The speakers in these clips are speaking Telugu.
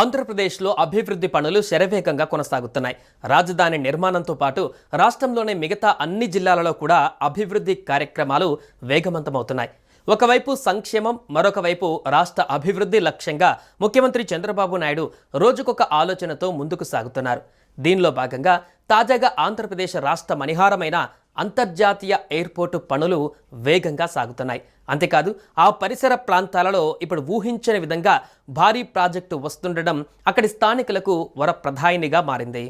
ఆంధ్రప్రదేశ్లో అభివృద్ధి పనులు శరవేగంగా కొనసాగుతున్నాయి. రాజధాని నిర్మాణంతో పాటు రాష్ట్రంలోని మిగతా అన్ని జిల్లాలలో కూడా అభివృద్ధి కార్యక్రమాలు వేగవంతమవుతున్నాయి. ఒకవైపు సంక్షేమం మరొక వైపు రాష్ట్ర అభివృద్ధి లక్ష్యంగా ముఖ్యమంత్రి చంద్రబాబు నాయుడు రోజుకొక ఆలోచనతో ముందుకు సాగుతున్నారు. దీనిలో భాగంగా తాజాగా ఆంధ్రప్రదేశ్ రాష్ట్ర మణిహారమైన అంతర్జాతీయ ఎయిర్పోర్టు పనులు వేగంగా సాగుతున్నాయి. అంతేకాదు ఆ పరిసర ప్రాంతాలలో ఇప్పుడు ఊహించని విధంగా భారీ ప్రాజెక్టు వస్తుండడం అక్కడి స్థానికులకు వరప్రధాయినిగా మారింది.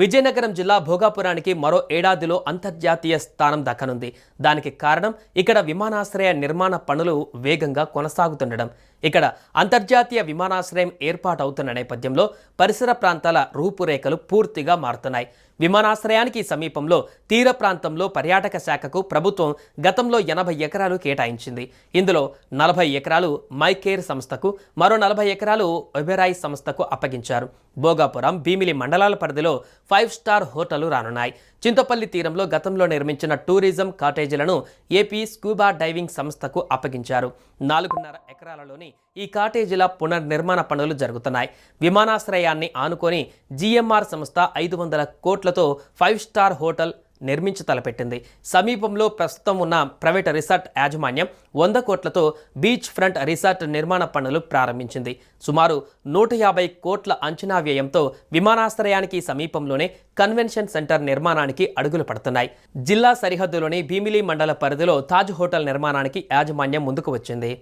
విజయనగరం జిల్లా భోగాపురానికి మరో ఏడాదిలో అంతర్జాతీయ స్థానం దక్కనుంది. దానికి కారణం ఇక్కడ విమానాశ్రయ నిర్మాణ పనులు వేగంగా కొనసాగుతుండడం. ఇక్కడ అంతర్జాతీయ విమానాశ్రయం ఏర్పాటవుతున్న నేపథ్యంలో పరిసర ప్రాంతాల రూపురేఖలు పూర్తిగా మారుతున్నాయి. విమానాశ్రయానికి సమీపంలో తీర ప్రాంతంలో పర్యాటక శాఖకు ప్రభుత్వం గతంలో ఎనభై ఎకరాలు కేటాయించింది. ఇందులో నలభై ఎకరాలు మైకేర్ సంస్థకు మరో నలభై ఎకరాలు ఒబెరాయి సంస్థకు అప్పగించారు. భోగాపురం భీమిలి మండలాల పరిధిలో ఫైవ్ స్టార్ హోటళ్ళు రానున్నాయి. చింతపల్లి తీరంలో గతంలో నిర్మించిన టూరిజం కాటేజీలను ఏపీ స్కూబా డైవింగ్ సంస్థకు అప్పగించారు. నాలుగున్నర ఎకరాలలోని ఈ కాటేజీల పునర్నిర్మాణ పనులు జరుగుతున్నాయి. విమానాశ్రయాన్ని ఆనుకొని జీఎంఆర్ సంస్థ ఐదు వందల కోట్లతో ఫైవ్ స్టార్ హోటల్ నిర్మించి తలపెట్టింది. సమీపంలో ప్రస్తుతం ఉన్న ప్రైవేట్ రిసార్ట్ యాజమాన్యం వంద కోట్లతో బీచ్ ఫ్రంట్ రిసార్ట్ నిర్మాణ పనులు ప్రారంభించింది. సుమారు నూట యాభై కోట్ల అంచనా వ్యయంతో విమానాశ్రయానికి సమీపంలోనే కన్వెన్షన్ సెంటర్ నిర్మాణానికి అడుగులు పడుతున్నాయి. జిల్లా సరిహద్దులోని భీమిలి మండల పరిధిలో తాజ్ హోటల్ నిర్మాణానికి యాజమాన్యం ముందుకు వచ్చింది.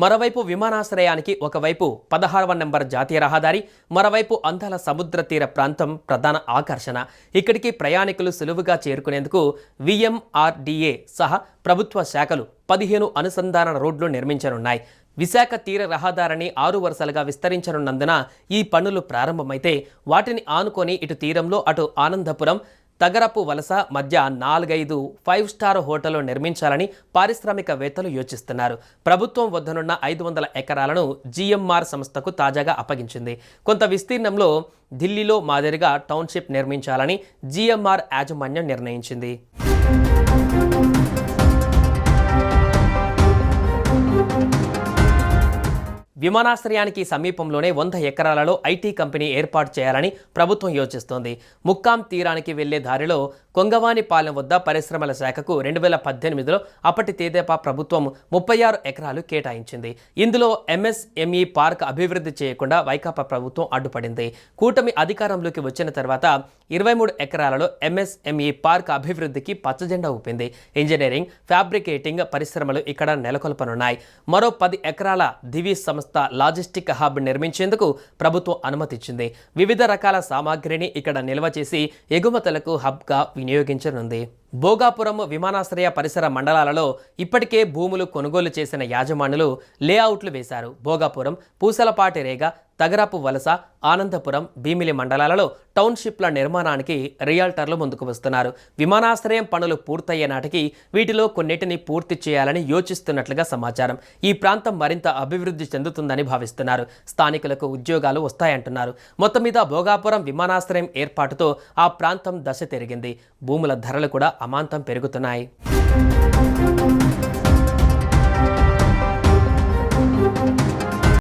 మరోవైపు విమానాశ్రయానికి ఒకవైపు పదహారవ నెంబర్ జాతీయ రహదారి మరోవైపు అందాల సముద్ర తీర ప్రాంతం ప్రధాన ఆకర్షణ. ఇక్కడికి ప్రయాణికులు సులువుగా చేరుకునేందుకు విఎంఆర్డీఏ సహా ప్రభుత్వ శాఖలు పదిహేను అనుసంధాన రోడ్లు నిర్మించనున్నాయి. విశాఖ తీర రహదారిని ఆరు వరుసలుగా విస్తరించనున్నందున ఈ పనులు ప్రారంభమైతే వాటిని ఆనుకొని ఇటు తీరంలో అటు ఆనందపురం తగరపు వలస మధ్య నాలుగైదు ఫైవ్ స్టార్ హోటళ్ళు నిర్మించాలని పారిశ్రామికవేత్తలు యోచిస్తున్నారు. ప్రభుత్వం వద్దనున్న ఐదు వందల ఎకరాలను జీఎంఆర్ సంస్థకు తాజాగా అప్పగించింది. కొంత విస్తీర్ణంలో ఢిల్లీలో మాదిరిగా టౌన్షిప్ నిర్మించాలని జీఎంఆర్ యాజమాన్యం నిర్ణయించింది. విమానాశ్రయానికి సమీపంలోనే వంద ఎకరాలలో ఐటీ కంపెనీ ఏర్పాటు చేయాలని ప్రభుత్వం యోచిస్తోంది. ముక్కాం తీరానికి వెళ్ళే దారిలో కొంగవానిపాలెం వద్ద పరిశ్రమల శాఖకు రెండు వేల పద్దెనిమిదిలో అప్పటి తేదేపా ప్రభుత్వం ముప్పై ఆరు ఎకరాలు కేటాయించింది. ఇందులో ఎంఎస్ఎంఈ పార్క్ అభివృద్ధి చేయకుండా వైకాపా ప్రభుత్వం అడ్డుపడింది. కూటమి అధికారంలోకి వచ్చిన తర్వాత ఇరవై మూడు ఎకరాలలో ఎంఎస్ఎంఈ పార్క్ అభివృద్ధికి పచ్చజెండా ఊపింది. ఇంజనీరింగ్ ఫ్యాబ్రికేటింగ్ పరిశ్రమలు ఇక్కడ నెలకొల్పనున్నాయి. మరో పది ఎకరాల దివి సంస్థ లాజిస్టిక్ హబ్ నిర్మించేందుకు ప్రభుత్వం అనుమతిచ్చింది. వివిధ రకాల సామాగ్రిని ఇక్కడ నిల్వ చేసి ఎగుమతులకు హబ్గా వినియోగించనుంది. భోగాపురం విమానాశ్రయ పరిసర మండలాలలో ఇప్పటికే భూములు కొనుగోలు చేసిన యాజమానులు లేఅవుట్లు వేశారు. భోగాపురం పూసలపాటి రేగ తగరాపు వలస ఆనందపురం భీమిలి మండలాలలో టౌన్షిప్ల నిర్మాణానికి రియాల్టర్లు ముందుకు వస్తున్నారు. విమానాశ్రయం పనులు పూర్తయ్యే నాటికి వీటిలో కొన్నిటిని పూర్తి చేయాలని యోచిస్తున్నట్లుగా సమాచారం. ఈ ప్రాంతం మరింత అభివృద్ధి చెందుతుందని భావిస్తున్నారు. స్థానికులకు ఉద్యోగాలు వస్తాయంటున్నారు. మొత్తం మీద భోగాపురం విమానాశ్రయం ఏర్పాటుతో ఆ ప్రాంతం దశ తిరిగింది. భూముల ధరలు కూడా అమాంతం పెరుగుతున్నాయి.